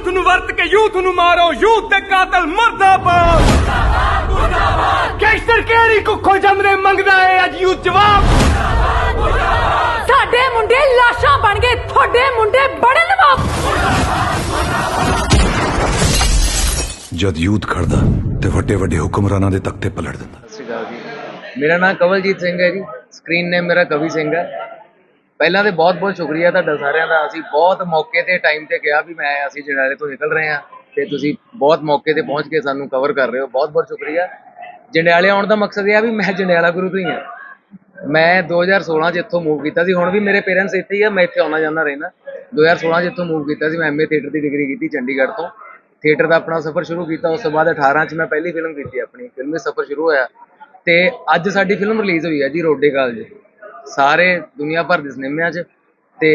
Youth ਨੂੰ ਵਰਤ ਕੇ youth ਨੂੰ ਮਾਰੋ। ਯੂਥ ਦੇ ਕਾਤਲ ਮਰਦਾਬਾਦ। ਮੁਰਦਾਬਾਦ ਮੁਰਦਾਬਾਦ। ਗੈਂਗਸਟਰ ਕਿਹੜੀ ਕੁੱਖੋ ਜੰਮਨੇ ਮੰਗਦਾ ਏ ਅੱਜ ਯੂਥ ਜਵਾਬ। ਸਾਡੇ ਮੁੰਡੇ ਲਾਸ਼ਾਂ ਬਣ ਗਏ ਤੁਹਾਡੇ ਮੁੰਡੇ ਬੜੇ ਨਵਾਬ ਜਦ ਯੂਥ ਖੜਦਾ ਤੇ ਵੱਡੇ ਵੱਡੇ ਹੁਕਮਰਾਨਾਂ ਦੇ ਤਖਤੇ ਪਲਟ ਦਿੰਦਾ। ਮੇਰਾ ਨਾਮ ਕਵਲਜੀਤ ਸਿੰਘ ਹੈ ਜੀ। ਸਕਰੀਨ ਨੇਮ ਮੇਰਾ ਕਵੀ ਸਿੰਘ ਹੈ। ਪਹਿਲਾਂ ਤੇ ਬਹੁਤ ਬਹੁਤ ਸ਼ੁਕਰੀਆ ਤੁਹਾਡਾ ਸਾਰਿਆਂ ਦਾ। ਅਸੀਂ ਬਹੁਤ ਮੌਕੇ ਤੇ ਟਾਈਮ ਤੇ ਕਿਹਾ ਵੀ ਮੈਂ ਅਸੀਂ ਜਨਾਲੇ ਤੋਂ ਨਿਕਲ ਰਹੇ ਹਾਂ ਤੇ ਤੁਸੀਂ ਬਹੁਤ ਮੌਕੇ ਤੇ ਪਹੁੰਚ ਕੇ ਸਾਨੂੰ ਕਵਰ ਕਰ ਰਹੇ ਹੋ। ਬਹੁਤ ਬਹੁਤ ਸ਼ੁਕਰੀਆ। ਜੰਡਿਆਲੇ ਆਉਣ ਦਾ ਮਕਸਦ ਇਹ ਆ ਵੀ ਮੈਂ ਜੰਡਿਆਲਾ ਗੁਰੂ ਤੋਂ ਹੀ ਹਾਂ। ਮੈਂ 2016 ਚ ਇੱਥੋਂ ਮੂਵ ਕੀਤਾ ਸੀ। ਹੁਣ ਵੀ ਮੇਰੇ ਪੇਰੈਂਟਸ ਇੱਥੇ ਹੀ ਆ, ਮੈਂ ਇੱਥੇ ਆਉਣਾ ਜਾਂਦਾ ਰਹਿਣਾ। 2016 ਚ ਇੱਥੋਂ ਮੂਵ ਕੀਤਾ ਸੀ। ਮੈਂ ਐਮਏ ਥੀਏਟਰ ਦੀ ਡਿਗਰੀ ਕੀਤੀ ਚੰਡੀਗੜ੍ਹ ਤੋਂ। ਥੀਏਟਰ ਦਾ ਆਪਣਾ ਸਫ਼ਰ ਸ਼ੁਰੂ ਕੀਤਾ। ਉਸ ਤੋਂ ਬਾਅਦ 18 ਚ ਮੈਂ ਪਹਿਲੀ ਫਿਲਮ ਕੀਤੀ ਆਪਣੀ। ਫਿਲਮੀ ਸਫ਼ਰ ਸ਼ੁਰੂ ਹੋਇਆ। ਤੇ ਅੱਜ ਸਾਡੀ ਫਿਲਮ ਰਿਲੀਜ਼ ਹੋਈ ਹੈ ਜੀ, ਰੋਡੇ ਕਾਲਜ। ਸਾਰੇ ਦੁਨੀਆ ਭਰ ਦੇ ਸਿਨੇਮਿਆਂ 'ਚ। ਤੇ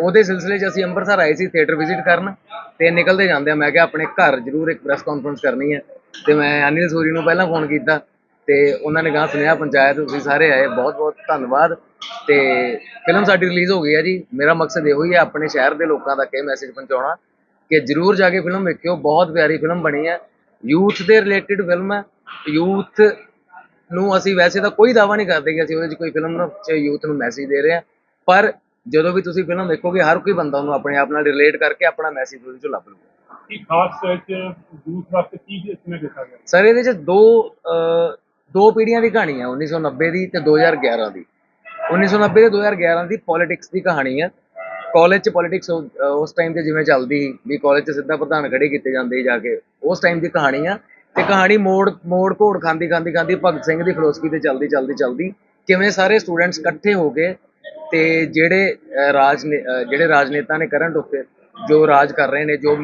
ਉਹਦੇ ਸਿਲਸਿਲੇ 'ਚ ਅਸੀਂ ਅੰਮ੍ਰਿਤਸਰ ਆਏ ਸੀ ਥੀਏਟਰ ਵਿਜ਼ਿਟ ਕਰਨ। ਤੇ ਨਿਕਲਦੇ ਜਾਂਦੇ ਆ, ਮੈਂ ਕਿਹਾ ਆਪਣੇ ਘਰ ਜ਼ਰੂਰ ਇੱਕ ਪ੍ਰੈਸ ਕਾਨਫਰੰਸ ਕਰਨੀ ਹੈ ਤੇ ਮੈਂ ਅਨਿਲ ਸੂਰੀ ਨੂੰ ਪਹਿਲਾਂ ਫੋਨ ਕੀਤਾ। ਤੇ ਉਹਨਾਂ ਨੇ ਗਾਂ ਸੁਨੇਹਾ ਪੰਚਾਇਤ ਤੁਸੀਂ ਸਾਰੇ ਆਏ, ਬਹੁਤ ਬਹੁਤ ਧੰਨਵਾਦ। ਤੇ ਫਿਲਮ ਸਾਡੀ ਰਿਲੀਜ਼ ਹੋ ਗਈ ਹੈ ਜੀ। ਮੇਰਾ ਮਕਸਦ ਇਹੋ ਹੀ ਹੈ ਆਪਣੇ ਸ਼ਹਿਰ ਦੇ ਲੋਕਾਂ ਤੱਕ ਇਹ ਮੈਸੇਜ ਪਹੁੰਚਾਉਣਾ ਕਿ ਜਰੂਰ ਜਾ ਕੇ ਫਿਲਮ ਵੇਖਿਓ। ਬਹੁਤ ਪਿਆਰੀ ਫਿਲਮ ਬਣੀ ਹੈ ਯੂਥ ਦੇ ਰਿਲੇਟਡ ਫਿਲਮ ਹੈ ਯੂਥ ਨੂੰ ਅਸੀਂ ਵੈਸੇ ਤਾਂ ਕੋਈ ਦਾਵਾ ਨਹੀਂ ਕਰਦੇ ਕਿ ਅਸੀਂ ਉਹਦੇ 'ਚ ਕੋਈ ਫਿਲਮ ਨੂੰ ਚ ਯੂਥ ਨੂੰ ਮੈਸੇਜ ਦੇ ਰਹੇ ਹਾਂ। ਪਰ ਜਦੋਂ ਵੀ ਤੁਸੀਂ ਫਿਲਮ ਵੇਖੋਗੇ ਹਰ ਕੋਈ ਬੰਦਾ ਉਹਨੂੰ ਆਪਣੇ ਆਪ ਨਾਲ ਰਿਲੇਟ ਕਰਕੇ ਆਪਣਾ ਮੈਸੇਜ ਉਹਦੇ 'ਚੋਂ ਲੱਭ ਲੂਗਾ ਕੀ ਖਾਸ ਵਿੱਚ ਯੂਥ ਵਾਸਤੇ ਕੀ ਇਸਨੇ ਦੇਖਾ ਗਿਆ? ਸਰ ਇਹਦੇ 'ਚ ਦੋ ਦੋ ਪੀੜ੍ਹੀਆਂ ਦੀ ਕਹਾਣੀ ਹੈ 1990 ਦੀ ਤੇ 2011 ਦੀ। 1990 ਤੇ 2011 ਦੀ ਪੋਲਿਟਿਕਸ ਦੀ ਕਹਾਣੀ ਹੈ ਕਾਲਜ 'ਚ ਪੋਲਿਟਿਕਸ ਉਸ ਟਾਈਮ ਤੇ ਜਿਵੇਂ ਚੱਲਦੀ ਸੀ ਵੀ ਕਾਲਜ 'ਚ ਸਿੱਧਾ ਪ੍ਰਧਾਨ ਖੜੇ ਕੀਤੇ ਜਾਂਦੇ ਜਾ ਕੇ ਉਸ ਟਾਈਮ ਦੀ ਕਹਾਣੀ ਆ। ਤੇ ਕਹਾਣੀ ਮੋੜ ਮੋੜ ਘੋੜ ਖਾਂਦੀ ਖਾਂਦੀ ਖਾਂਦੀ ਭਗਤ ਸਿੰਘ ਦੀ ਫਿਲਾਸਫੀ ਤੇ ਚੱਲਦੀ ਚੱਲਦੀ ਚੱਲਦੀ। ਕਿਵੇਂ ਸਾਰੇ ਸਟੂਡੈਂਟਸ ਇਕੱਠੇ ਹੋ ਕੇ ਤੇ ਜਿਹੜੇ ਰਾਜ ਜਿਹੜੇ ਰਾਜਨੇਤਾ ਨੇ ਕਰੰਟ ਉੱਤੇ ਜੋ ਰਾਜ ਕਰ ਰਹੇ ਨੇ, ਜੋ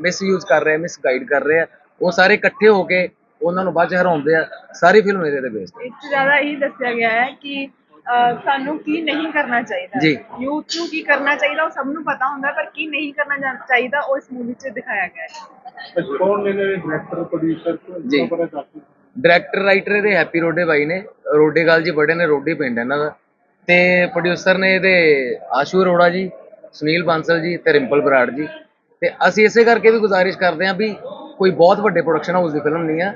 ਮਿਸਯੂਜ਼ ਕਰ ਰਹੇ ਮਿਸਗਾਈਡ ਕਰ ਰਹੇ ਆ, ਉਹ ਸਾਰੇ ਇਕੱਠੇ ਹੋ ਕੇ ਉਹਨਾਂ ਨੂੰ ਬਾਅਦ ਚ ਹਰਾਉਂਦੇ ਆ। ਸਾਰੀ ਫਿਲਮ ਇਹਦੇ ਤੇ ਬੇਸਡ ਇਸ 'ਚ ਜ਼ਿਆਦਾ ਇਹੀ ਦੱਸਿਆ ਗਿਆ ਹੈ ਕਿ ਸਾਨੂੰ ਕੀ ਨਹੀਂ ਕਰਨਾ ਚਾਹੀਦਾ। ਜੀ। ਯੂਥ ਨੂੰ ਕੀ ਕਰਨਾ ਚਾਹੀਦਾ ਉਹ ਸਭ ਨੂੰ ਪਤਾ ਹੁੰਦਾ ਪਰ ਕੀ ਨਹੀਂ ਕਰਨਾ ਜਾ- ਚਾਹੀਦਾ ਉਹ ਇਸ ਮੂਵੀ 'ਚ ਦਿਖਾਇਆ ਗਿਆ ਹੈ। ਕੌਣ ਨੇ ਨੇ ਡਾਇਰੈਕਟਰ ਪ੍ਰੋਡਿਊਸਰ ਜੀ। ਪਤਾ ਦੱਸ ਡਾਇਰੈਕਟਰ ਰਾਈਟਰ ਇਹਦੇ ਹੈਪੀ ਰੋਡੇ ਬਾਈ ਨੇ ਰੋਡੇ ਗਾਲ ਜੀ ਬੜੇ ਨੇ ਰੋਡੇ ਪਿੰਡ ਇਹਨਾਂ ਦਾ। ਤੇ ਪ੍ਰੋਡਿਊਸਰ ਨੇ ਇਹਦੇ ਆਸ਼ੂ ਅਰੋੜਾ ਜੀ ਸੁਨੀਲ ਬਾਂਸਲ ਜੀ ਤੇ ਰਿੰਪਲ ਬਰਾੜ ਜੀ। ਤੇ ਅਸੀਂ ਇਸੇ ਕਰਕੇ ਵੀ ਗੁਜ਼ਾਰਿਸ਼ ਕਰਦੇ ਹਾਂ ਵੀ ਕੋਈ ਬਹੁਤ ਵੱਡੇ ਪ੍ਰੋਡਕਸ਼ਨ ਹਾਊਸ ਦੀ ਫਿਲਮ ਨਹੀਂ ਆ।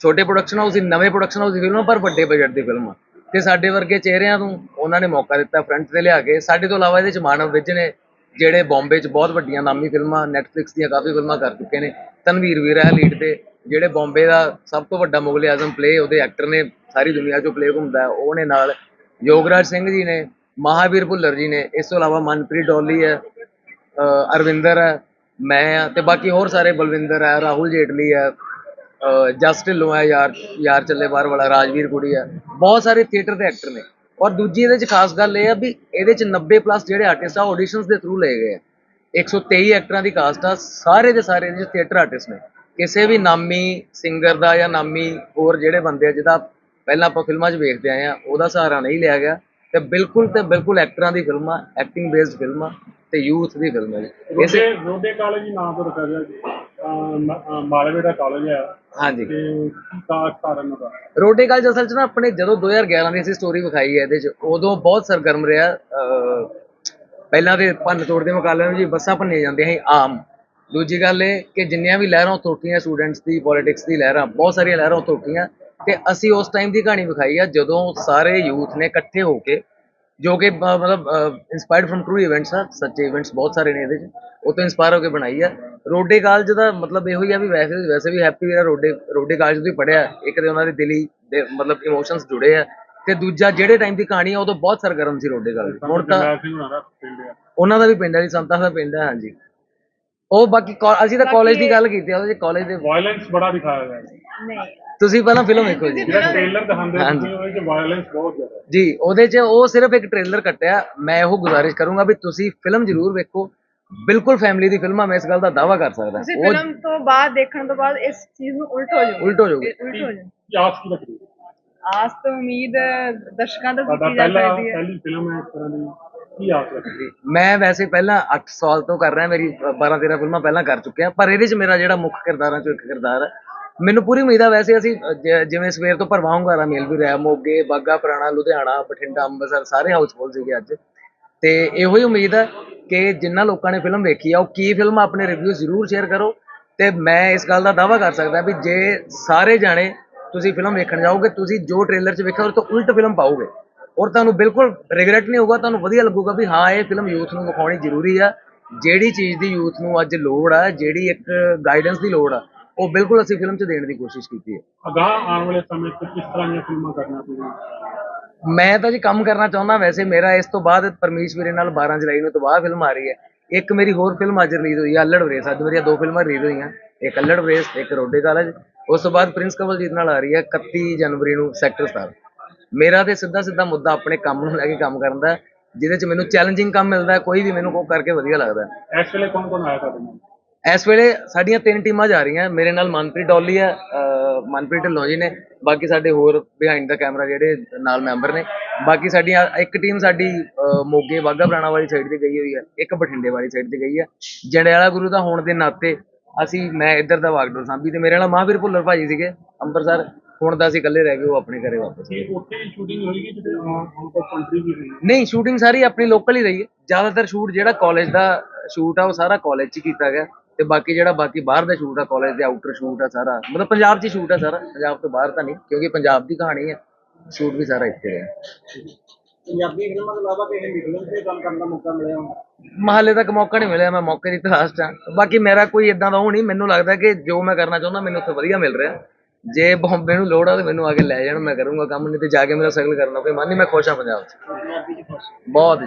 ਛੋਟੇ ਪ੍ਰੋਡਕਸ਼ਨ ਹਾਊਸ ਦੀ ਨਵੇਂ ਪ੍ਰੋਡਕਸ਼ਨ ਹਾਊਸ ਦੀ ਫਿਲਮ ਆ ਪਰ ਵੱਡੇ ਬਜਟ ਦੀ ਫਿਲਮ ਆ। ਤੇ ਸਾਡੇ ਵਰਗੇ ਚਿਹਰਿਆਂ ਨੂੰ ਉਹਨਾਂ ਨੇ ਮੌਕਾ ਦਿੱਤਾ ਫਰੰਟ ਤੇ ਲਿਆ ਕੇ। ਸਾਡੇ ਤੋਂ ਇਲਾਵਾ ਇਹਦੇ ਚ ਮਾਨਵ ਵਿਜ ਨੇ ਜਿਹੜੇ ਬੰਬੇ 'ਚ ਬਹੁਤ ਵੱਡੀਆਂ ਨਾਮੀ ਫਿਲਮਾਂ ਨੈਟਫਲਿਕਸ ਦੀਆਂ ਕਾਫੀ ਫਿਲਮਾਂ ਕਰ ਚੁੱਕੇ ਨੇ। ਤਨਵੀਰ ਵੀਰ ਹੈ ਲੀਡ ਤੇ ਜਿਹੜੇ ਬੰਬੇ ਦਾ ਸਭ ਤੋਂ ਵੱਡਾ ਮੁਗਲ ਆਜ਼ਮ ਪਲੇ ਉਹਦੇ ਐਕਟਰ ਨੇ ਸਾਰੀ ਦੁਨੀਆ 'ਚੋਂ ਪਲੇ ਘੁੰਮਦਾ ਹੈ, ਉਹ ਨੇ ਨਾਲ ਯੋਗਰਾਜ ਸਿੰਘ ਜੀ ਨੇ ਮਹਾਵੀਰ ਭੁੱਲਰ ਜੀ ਨੇ ਇਸ ਤੋਂ ਇਲਾਵਾ ਮਨਪ੍ਰੀਤ ਡੋਲੀ ਹੈ ਅਰਵਿੰਦਰ ਹੈ ਮੈਂ ਆ ਤੇ ਬਾਕੀ ਹੋਰ ਸਾਰੇ ਬਲਵਿੰਦਰ ਹੈ ਰਾਹੁਲ ਜੇਟਲੀ ਹੈ ਅਹ ਜਸ ਢਿੱਲੋਂ ਹੈ ਯਾਰ ਯਾਰ ਚੱਲੇ ਬਾਹਰ ਵਾਲਾ, ਰਾਜਵੀਰ ਕੁੜੀ ਹੈ। ਬਹੁਤ ਸਾਰੇ ਥੀਏਟਰ ਦੇ ਐਕਟਰ ਨੇ। ਔਰ ਦੂਜੀ ਇਹਦੇ ਚ ਖਾਸ ਗੱਲ ਇਹ ਆ ਵੀ ਇਹਦੇ ਚ 90 ਪਲੱਸ ਜਿਹੜੇ ਆਰਟਿਸਟ ਆ ਆਡੀਸ਼ਨਸ ਦੇ ਥਰੂ ਲਏ ਗਏ ਆ। 123 ਐਕਟਰਾਂ ਦੀ ਕਾਸਟ ਆ, ਸਾਰੇ ਦੇ ਸਾਰੇ ਇਹਦੇ ਚ ਥੀਏਟਰ ਆਰਟਿਸਟ ਨੇ। ਕਿਸੇ ਵੀ ਨਾਮੀ ਸਿੰਗਰ ਦਾ ਜਾਂ ਨਾਮੀ ਹੋਰ ਜਿਹੜੇ ਬੰਦੇ ਆ, ਜਿਹਦਾ ਪਹਿਲਾਂ ਆਪਾਂ ਫਿਲਮਾਂ 'ਚ ਵੇਖਦੇ ਆਏ ਆ, ਉਹਦਾ ਸਹਾਰਾ ਨਹੀਂ ਲਿਆ ਗਿਆ। ਤੇ ਬਿਲਕੁਲ ਤੇ ਬਿਲਕੁਲ ਐਕਟਰਾਂ ਦੀ ਫਿਲਮਾਂ ਐਕਟਿੰਗ ਬੇਸਡ ਫਿਲਮਾਂ ਤੇ ਯੂਥ ਦੀ ਫਿਲਮ ਹੈ ਜੀ। ਇਸੇ ਰੋਡੇ ਰੋਡੇ ਕਾਲਜ ਹੀ ਨਾਮ ਤੋਂ ਰੱਖਿਆ ਗਿਆ ਜੀ। ਮਾਲਵੇ ਦਾ ਕਾਲਜ ਹੈ ਹਾਂਜੀ। ਤੇ ਕਾਰਨ ਉਹਦਾ? ਰੋਡੇ ਕਾਲਜ ਅਸਲ 'ਚ ਨਾ ਆਪਣੇ ਜਦੋਂ 2011 ਦੀ ਅਸੀਂ ਸਟੋਰੀ ਵਿਖਾਈ ਹੈ ਇਹਦੇ 'ਚ ਉਦੋਂ ਬਹੁਤ ਸਰਗਰਮ ਰਿਹਾ। ਪਹਿਲਾਂ ਤੇ ਭੰਨ ਤੋੜ ਦੇ ਮੁਕਾਬਲੇ ਵਿੱਚ ਜੀ ਬੱਸਾਂ ਭੰਨੀਆਂ ਜਾਂਦੀਆਂ ਸੀ ਆਮ। ਦੂਜੀ ਗੱਲ ਇਹ ਕਿ ਜਿੰਨੀਆਂ ਵੀ ਲਹਿਰਾਂ ਉੱਥੋਂ ਉੱਠੀਆਂ ਸਟੂਡੈਂਟਸ ਦੀ ਪੋਲਿਟਿਕਸ ਦੀ ਲਹਿਰਾਂ ਬਹੁਤ ਸਾਰੀਆਂ ਲਹਿਰਾਂ ਉੱਥੋਂ ਉੱਠੀਆਂ ਤੇ ਅਸੀਂ ਉਸ ਟਾਈਮ ਦੀ ਕਹਾਣੀ ਵਿਖਾਈ ਆ ਜਦੋਂ ਸਾਰੇ ਯੂਥ ਨੇ ਇਕੱਠੇ ਹੋ ਕੇ ਜੋ ਕਿ ਮਤਲਬ ਇਨਸਪਾਇਰਡ ਫਰਮ ਟਰੂ ਇਵੈਂਟਸ ਆ ਸੱਚੇ ਇਵੈਂਟਸ ਬਹੁਤ ਸਾਰੇ ਨੇ ਇਹਦੇ 'ਚ ਉਹ ਤੋਂ ਇਨਸਪਾਇਰ ਹੋ ਕੇ ਬਣਾਈ ਆ। ਰੋਡੇ ਕਾਲਜ ਦਾ ਮਤਲਬ ਇਹੋ ਹੀ ਆ ਵੀ ਵੈਸੇ ਵੈਸੇ ਵੀ ਹੈਪੀ ਵੀਰਾ ਰੋਡੇ ਰੋਡੇ ਕਾਲਜ ਤੋਂ ਹੀ ਪੜਿਆ ਇੱਕ ਤੇ ਉਹਨਾਂ ਦੇ ਦਿਲੀ ਦੇ ਮਤਲਬ ਇਮੋਸ਼ਨਸ ਜੁੜੇ ਆ ਤੇ ਦੂਜਾ ਜਿਹੜੇ ਟਾਈਮ ਦੀ ਕਹਾਣੀ ਆ ਉਦੋਂ ਬਹੁਤ ਸਰਗਰਮ ਸੀ ਰੋਡੇ ਕਾਲਜ ਹੁਣ ਤਾਂ ਆ। ਉਹਨਾਂ ਦਾ ਵੀ ਪਿੰਡ ਹੈ ਜੀ ਸੰਤਾਂ ਦਾ ਪਿੰਡ ਹੈ ਹਾਂਜੀ। ਉਹ ਬਾਕੀ ਕਾ- ਅਸੀਂ ਤਾਂ ਕਾਲਜ ਦੀ ਗੱਲ ਕੀਤੀ ਆ ਉਹਦੇ ਕਾਲਜ ਦੇ ਵਾਇਲੈਂਸ ਬੜਾ ਦਿਖਾਇਆ ਗਿਆ। ਹੈ। ਨਹੀਂ। ਤੁਸੀਂ ਪਹਿਲਾਂ ਫਿਲਮ ਵੇਖੋ ਜੀ। ਜਿਹੜਾ ਟ੍ਰੇਲਰ ਦਿਖਾਉਂਦੇ ਹਾਂਜੀ। ਤੁਸੀਂ ਉਹਦੇ ਚ ਵਾਇਲੈਂਸ ਬਹੁਤ ਜ਼ਿਆਦਾ। ਹੈ ਜੀ ਉਹਦੇ 'ਚ ਉਹ ਸਿਰਫ ਇੱਕ ਟ੍ਰੇਲਰ ਕੱਟਿਆ। ਮੈਂ ਉਹ ਗੁਜ਼ਾਰਿਸ਼ ਕਰੂੰਗਾ ਵੀ ਤੁਸੀਂ ਫਿਲਮ ਜ਼ਰੂਰ ਵੇਖੋ। ਬਿਲਕੁਲ ਫੈਮਿਲੀ ਦੀ ਫਿਲਮ ਆ ਮੈਂ ਇਸ ਗੱਲ ਦਾ ਦਾਵਾ ਕਰ ਸਕਦਾ। ਤੁਸੀਂ ਉਹ ਫਿਲਮ ਤੋਂ ਬਾਅਦ ਦੇਖਣ ਤੋਂ ਬਾਅਦ ਇਸ ਚੀਜ਼ ਨੂੰ ਉਲਟ ਹੋ ਜਾਓਗੇ। ਉਲਟ ਹੋ। ਉਲਟ ਕੀ ਆਸ ਕੀ ਰੱਖਦੀ ਆਸ ਤੋਂ ਉਮੀਦ ਦਰਸ਼ਕਾਂ ਤੋਂ ਸਾਡਾ ਕੀਤੀ ਜਾ ਪਹਿਲਾ ਸਕਦੀ ਹੈ। ਪਹਿਲੀ ਫਿਲਮ ਹੈ ਇਸ ਤਰ੍ਹਾਂ ਦੀ। ਕੀ ਆਸ ਰੱਖਦੀ? ਮੈਂ ਵੈਸੇ ਪਹਿਲਾਂ 8 ਸਾਲ ਤੋਂ ਕਰ ਰਿਹਾ, ਮੇਰੀ 12 13 ਫਿਲਮਾਂ ਪਹਿਲਾਂ ਕਰ ਚੁੱਕਿਆ, ਪਰ ਇਹਦੇ 'ਚ ਮੇਰਾ ਜਿਹੜਾ ਮੁੱਖ ਕਿਰਦਾਰਾਂ 'ਚੋਂ ਇੱਕ ਕਿਰਦਾਰ ਹੈ, ਮੈਨੂੰ ਪੂਰੀ ਉਮੀਦ ਆ ਵੈਸੇ ਅਸੀਂ ਜਿਵੇਂ ਸਵੇਰ ਤੋਂ ਭਰਵਾਂ ਹੁੰਗਾਰਾ ਮੇਲ ਵੀ ਰਿਹਾ, ਮੋਗੇ ਬਾਗਾ ਪੁਰਾਣਾ, ਲੁਧਿਆਣਾ, ਬਠਿੰਡਾ, ਅੰਮ੍ਰਿਤਸਰ, ਸਾਰੇ ਹਾਊਸਫੁੱਲ ਸੀਗੇ ਅੱਜ। ਤੇ ਇਹੋ ਹੀ ਉਮੀਦ ਹੈ ਕਿ ਜਿੰਨਾ ਲੋਕਾਂ ਨੇ ਫਿਲਮ ਵੇਖੀ ਆ, ਉਹ ਕੀ ਫਿਲਮ ਆਪਣੇ ਰਿਵਿਊ ਜ਼ਰੂਰ ਸ਼ੇਅਰ ਕਰੋ, ਤੇ ਮੈਂ ਇਸ ਗੱਲ ਦਾ ਦਾਅਵਾ ਕਰ ਸਕਦਾ ਵੀ ਜੇ ਸਾਰੇ ਜਾਣੇ ਤੁਸੀਂ ਫਿਲਮ ਵੇਖਣ ਜਾਓਗੇ, ਤੁਸੀਂ ਜੋ ਟ੍ਰੇਲਰ 'ਚ ਵੇਖਿਆ ਉਹ ਤੋਂ ਉਲਟ ਫਿਲਮ ਪਾਓਗੇ। ਔਰ ਤੁਹਾਨੂੰ ਬਿਲਕੁਲ ਰਿਗਰੈਟ ਨਹੀਂ ਹੋਊਗਾ ਤੁਹਾਨੂੰ ਵਧੀਆ ਲੱਗੂਗਾ ਵੀ ਹਾਂ ਇਹ ਫਿਲਮ ਯੂਥ ਨੂੰ ਵਿਖਾਉਣੀ ਜ਼ਰੂਰੀ ਆ। ਜਿਹੜੀ ਚੀਜ਼ ਦੀ ਯੂਥ ਨੂੰ ਅੱਜ ਲੋੜ ਆ ਜਿਹੜੀ ਇੱਕ ਗਾਈਡੈਂਸ ਦੀ ਲੋੜ ਆ ਉਹ ਬਿਲਕੁਲ ਅਸੀਂ ਫਿਲਮ 'ਚ ਦੇਣ ਦੀ ਕੋਸ਼ਿਸ਼ ਕੀਤੀ ਹੈ। ਅਗਾਂਹ ਆਉਣ ਵਾਲੇ ਸਮੇਂ 'ਚ ਕਿਸ ਤਰ੍ਹਾਂ ਦੀਆਂ ਫਿਲਮਾਂ ਕਰਨਾ ਤੁਸੀਂ ਮੈਂ ਤਾਂ ਜੀ ਕੰਮ ਕਰਨਾ ਚਾਹੁੰਦਾ ਵੈਸੇ ਮੇਰਾ ਇਸ ਤੋਂ ਬਾਅਦ ਪਰਮੇਸ਼ ਵੀਰੇ ਨਾਲ 12 ਜੁਲਾਈ ਨੂੰ ਤੋਂ ਬਾਅਦ ਫਿਲਮ ਆ ਰਹੀ ਹੈ। ਇੱਕ ਮੇਰੀ ਹੋਰ ਫਿਲਮ ਅੱਜ ਰਿਲੀਜ਼ ਹੋਈ ਹੈ ਅੱਲੜ ਵਰੇਸ। ਅੱਜ ਮੇਰੀਆਂ ਦੋ ਫਿਲਮਾਂ ਰਿਲੀਜ਼ ਹੋਈਆਂ ਇੱਕ ਅੱਲੜ ਵਰੇਸ ਇੱਕ ਰੋਡੇ ਕਾਲਜ। ਉਸ ਤੋਂ ਬਾਅਦ ਪ੍ਰਿੰਸ ਕਵਲਜੀਤ ਨਾਲ ਆ ਰਹੀ ਹੈ 31 ਜਨਵਰੀ ਨੂੰ ਸੈਕਟਰ 17 ਮੇਰਾ ਤੇ ਸਿੱਧਾ ਸਿੱਧਾ ਮੁੱਦਾ ਆਪਣੇ ਕੰਮ ਨੂੰ ਲੈ ਕੇ ਕੰਮ ਕਰਨ ਦਾ ਜਿਹਦੇ 'ਚ ਮੈਨੂੰ ਚੈਲੰਜਿੰਗ ਕੰਮ ਮਿਲਦਾ ਕੋਈ ਵੀ ਮੈਨੂੰ ਉਹ ਕਰਕੇ ਵਧੀਆ ਲੱਗਦਾ। ਇਸ ਵੇਲੇ ਕੌਣ ਕੌਣ ਆਇਆ ਤੁਹਾਡੇ ਨਾਲ? ਇਸ ਵੇਲੇ ਸਾਡੀਆਂ ਤਿੰਨ ਟੀਮਾਂ ਜਾ ਰਹੀਆਂ ਮੇਰੇ ਨਾਲ ਮਨਪ੍ਰੀਤ ਡੋਲੀ ਹੈ ਮਨਪ੍ਰੀਤ ਢਿੱਲੋਂ ਜੀ ਨੇ ਬਾਕੀ ਸਾਡੇ ਹੋਰ ਬਿਹਾਈਂਡ ਦਾ ਕੈਮਰਾ ਜਿਹੜੇ ਨਾਲ ਮੈਂਬਰ ਨੇ ਬਾਕੀ ਸਾਡੀਆਂ ਇੱਕ ਟੀਮ ਸਾਡੀ ਮੋਗੇ ਵਾਹਗਾ ਪੁਰਾਣਾ ਵਾਲੀ ਸਾਈਡ ਤੇ ਗਈ ਹੋਈ ਹੈ ਇੱਕ ਬਠਿੰਡੇ ਵਾਲੀ ਸਾਈਡ ਤੇ ਗਈ ਹੈ। ਜੰਡਿਆਲਾ ਗੁਰੂ ਦਾ ਹੋਣ ਦੇ ਨਾਤੇ ਅਸੀਂ ਮੈਂ ਇੱਧਰ ਦਾ ਵਾਗਡੋਰ ਸਾਂਭੀ ਤੇ ਮੇਰੇ ਨਾਲ ਮਹਾਂਵੀਰ ਭੁੱਲਰ ਭਾਜੀ ਸੀਗੇ ਅੰਮ੍ਰਿਤਸਰ ਹੁਣ ਤਾਂ ਅਸੀਂ ਇਕੱਲੇ ਰਹਿ ਗਏ ਉਹ ਆਪਣੇ ਘਰੇ ਵਾਪਸ ਕੀ ਉੱਥੇ ਹੀ ਸ਼ੂਟਿੰਗ ਹੋਏਗੀ ਜਿੱਥੇ ਆਊਟ ਆਫ ਕੰਟਰੀ ਵੀ ਹੋਈ ਨਹੀਂ ਸ਼ੂਟਿੰਗ ਸਾਰੀ ਆਪਣੀ ਲੋਕਲ ਹੀ ਰਹੀ ਹੈ। ਜ਼ਿਆਦਾਤਰ ਸ਼ੂਟ ਜਿਹੜਾ ਕਾਲਜ ਦਾ ਸ਼ੂਟ ਆ ਉਹ ਸਾਰਾ ਕਾਲਜ 'ਚ ਹੀ ਕੀਤਾ ਗਿਆ। ਤੇ ਬਾਕੀ ਜਿਹੜਾ ਬਾਕੀ ਬਾਹਰ ਦਾ ਸ਼ੂਟ ਆ ਕਾਲਜ ਦੇ ਆਊਟਰ ਸ਼ੂਟ ਆ ਸਾਰਾ। ਮਤਲਬ ਪੰਜਾਬ 'ਚ ਹੀ ਸ਼ੂਟ ਆ ਸਾਰਾ। ਪੰਜਾਬ ਤੋਂ ਬਾਹਰ ਤਾਂ ਨਹੀਂ ਕਿਉਂਕਿ ਪੰਜਾਬ ਦੀ ਕਹਾਣੀ ਹੈ। ਸ਼ੂਟ ਵੀ ਸਾਰਾ ਇੱਥੇ ਰਿਹਾ ਪੰਜਾਬੀ ਫਿਲਮਾਂ ਤੋਂ ਇਲਾਵਾ ਕਿਸੇ ਫਿਲਮ ਤੇ ਕੰਮ ਕਰਨ ਦਾ ਮੌਕਾ ਮਿਲਿਆ ਮਹੱਲੇ ਤੱਕ ਮੌਕਾ ਨਹੀਂ ਮਿਲਿਆ ਮੈਂ ਮੌਕੇ ਦੀ ਤਲਾਸ਼ 'ਚ ਹਾਂ। ਬਾਕੀ ਮੇਰਾ ਕੋਈ ਇਦਾਂ ਦਾ ਉਹ ਨਹੀਂ ਮੈਨੂੰ ਲੱਗਦਾ ਕਿ ਜੋ ਮੈਂ ਕਰਨਾ ਚਾਹੁੰਦਾ ਮੈਨੂੰ ਉੱਥੇ ਵਧੀਆ ਮਿਲ ਰਿਹਾ। ਜੇ ਬੰਬੇ ਨੂੰ ਲੋੜ ਆ ਤੇ ਮੈਨੂੰ ਆ ਕੇ ਲੈ ਜਾਣ ਮੈਂ ਕਰੂੰਗਾ ਕੰਮ ਨਹੀਂ ਤੇ ਜਾ ਕੇ ਮੇਰਾ ਸਗਲ ਕਰਨਾ। ਕੋਈ ਮਨ ਮੈਂ ਖੁਸ਼ ਹਾਂ ਪੰਜਾਬ 'ਚ। ਬਹੁਤ ਜੀ।